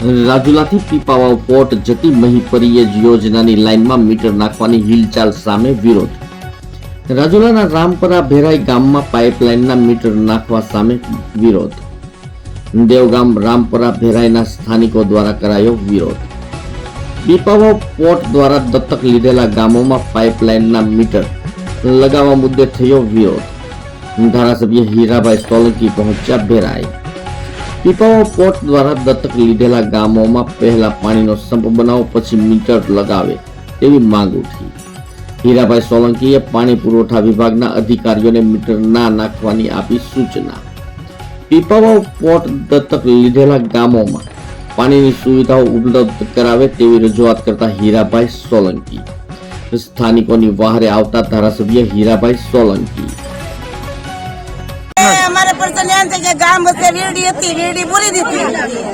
રાજુલાથી Pipavav port જતી મહીપરીય યોજનાની લાઇનમાં મીટર નાખવાની હિલચાલ સામે વિરોધ. રાજુલાના રામપરા ભેરાઈ ગામમાં પાઇપલાઇનના મીટર નાખવા સામે વિરોધ. દેવગામ રામપરા ભેરાઈના સ્થાનિકો દ્વારા કરાયો વિરોધ. પીપાવાવ પોર્ટ દ્વારા દત્તક લીધેલા ગામોમાં પાઇપલાઇનના મીટર લગાવવા મુદ્દે થયો વિરોધ. ધારાસભ્ય હીરાભાઈ સોલંકી પહોંચ્યા ભેરાઈ. પીપાવાવ પોર્ટ દ્વારા દત્તક લીધેલા ગામોમાં પહેલા પાણીનો સંપ બનાવો પછી મીટર લગાવે તેવી માંગ ઉઠી. હીરાભાઈ સોલંકીએ પાણી પુરવઠા વિભાગના અધિકારીઓને મીટર ના નાખવાની આપી સૂચના. પીપાવાવ પોર્ટ દત્તક લીધેલા ગામોમાં પાણીની સુવિધાઓ ઉપલબ્ધ કરાવે તેવી રજૂઆત કરતા હીરાભાઈ સોલંકી. સ્થાનિકોની વહારે આવતા ધારાસભ્ય હીરાભાઈ સોલંકી. ગામ વચ્ચે વીરડી હતી વીરડી બોલી દીધી.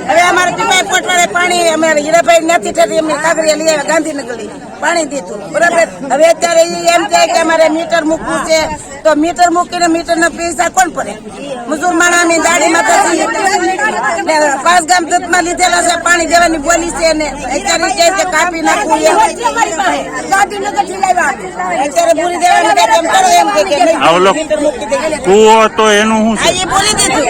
હવે અમારે પીપાઈ પોટવાળે પાણી અમારે હીરાભાઈ નથી થતી અમે કાગરિયા લઈ આવ્યા ગાંધીનગર પાણી દીધું. બરાબર? હવે અત્યારે એમ કે અમારે મીટર મૂકવું છે. તો મીટર મૂકીને મીટર ના પૈસા કોણ પડે માણા અમે દાડીમાં ને પાંચ ગામ દત્તમાં લીધેલા છે પાણી દેવાની બોલી છે ને. અત્યારે કે છે કાપી નાખવું અત્યારે પૂરી દેવાની કે એમ કરો એમ કે નહીં, કૂવો તો એનું શું છે? બોલી દીધું.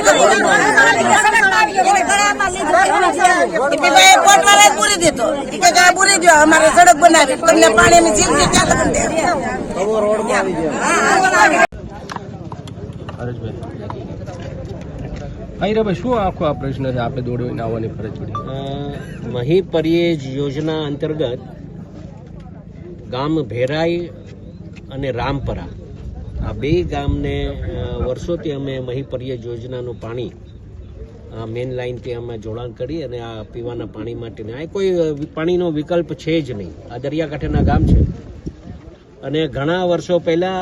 પીપાએ દીધો. કે આ બોલી દો અમારે સડક બનાવી. તમને પાણીની ચીમકી ક્યાં લગન ભાઈ, શું આખો આ પ્રશ્ન છે? આપણે દોડવીને આવવાની ફરજ પડી. મહી પરિયેજ યોજના અંતર્ગત ગામ ભેરાઈ અને રામપરા. આ બે ગામને વર્ષોથી અમે મહી પરિયેજ યોજનાનું પાણી, આ મેન લાઇનથી અમે જોડાણ કરી અને આ પીવાના પાણી માટેને, આ કોઈ પાણીનો વિકલ્પ છે જ નહીં. આ દરિયાકાંઠાના ગામ છે. અને ઘણા વર્ષો પહેલા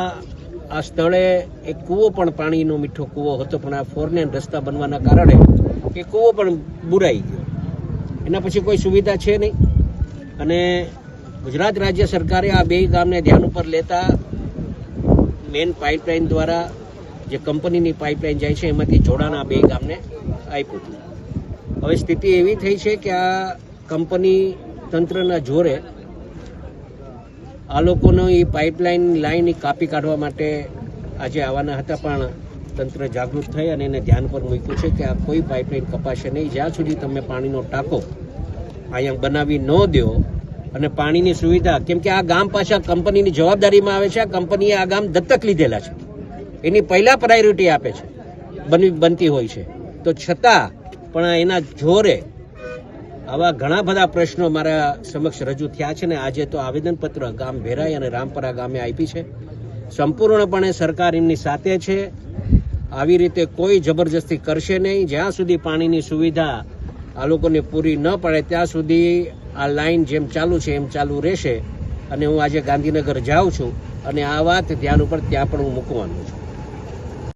આ સ્થળે એક કૂવો પણ પાણીનો મીઠો કૂવો હતો, પણ આ ફોર લેન રસ્તા બનવાના કારણે એ કૂવો પણ બુરાઈ ગયો. એના પછી કોઈ સુવિધા છે નહીં. અને ગુજરાત રાજ્ય સરકારે આ બે ગામને ધ્યાન ઉપર લેતા મેન પાઇપલાઇન દ્વારા જે કંપનીની પાઇપલાઇન જાય છે, એમાંથી જોડાણ આ બે ગામને આપ્યું હતું. હવે સ્થિતિ એવી થઈ છે કે આ કંપની તંત્રના જોરે આ લોકોનો એ પાઇપલાઇન લાઈન કાપી કાઢવા માટે આજે આવવાના હતા, પણ તંત્ર જાગૃત થઈ અને એને ધ્યાન પર મૂક્યું છે કે આ કોઈ પાઇપલાઇન કપાશે નહીં. જ્યાં સુધી તમે પાણીનો ટાંકો અહીંયા બનાવી ન દો અને પાણીની સુવિધા, કેમ કે આ ગામ પાછા કંપનીની જવાબદારીમાં આવે છે, આ કંપનીએ આ ગામ દત્તક લીધેલા છે. એની પહેલાં પ્રાયોરિટી આપે છે, બની બનતી હોય છે. તો છતાં પણ એના જોરે આવા ઘણા બધા પ્રશ્નો મારા સમક્ષ રજૂ થયા છે ને આજે તો આવેદનપત્ર ગામ ભેરાઈ અને રામપરા ગામે આપી છે. સંપૂર્ણપણે સરકાર એમની સાથે છે. આવી રીતે કોઈ જબરજસ્તી કરશે નહીં. જ્યાં સુધી પાણીની સુવિધા આ લોકોને પૂરી ન પડે, ત્યાં સુધી આ લાઈન જેમ ચાલુ છે એમ ચાલુ રહેશે. અને હું આજે ગાંધીનગર જાઉં છું અને આ વાત ધ્યાન ઉપર ત્યાં પણ હું મૂકવાનું છું.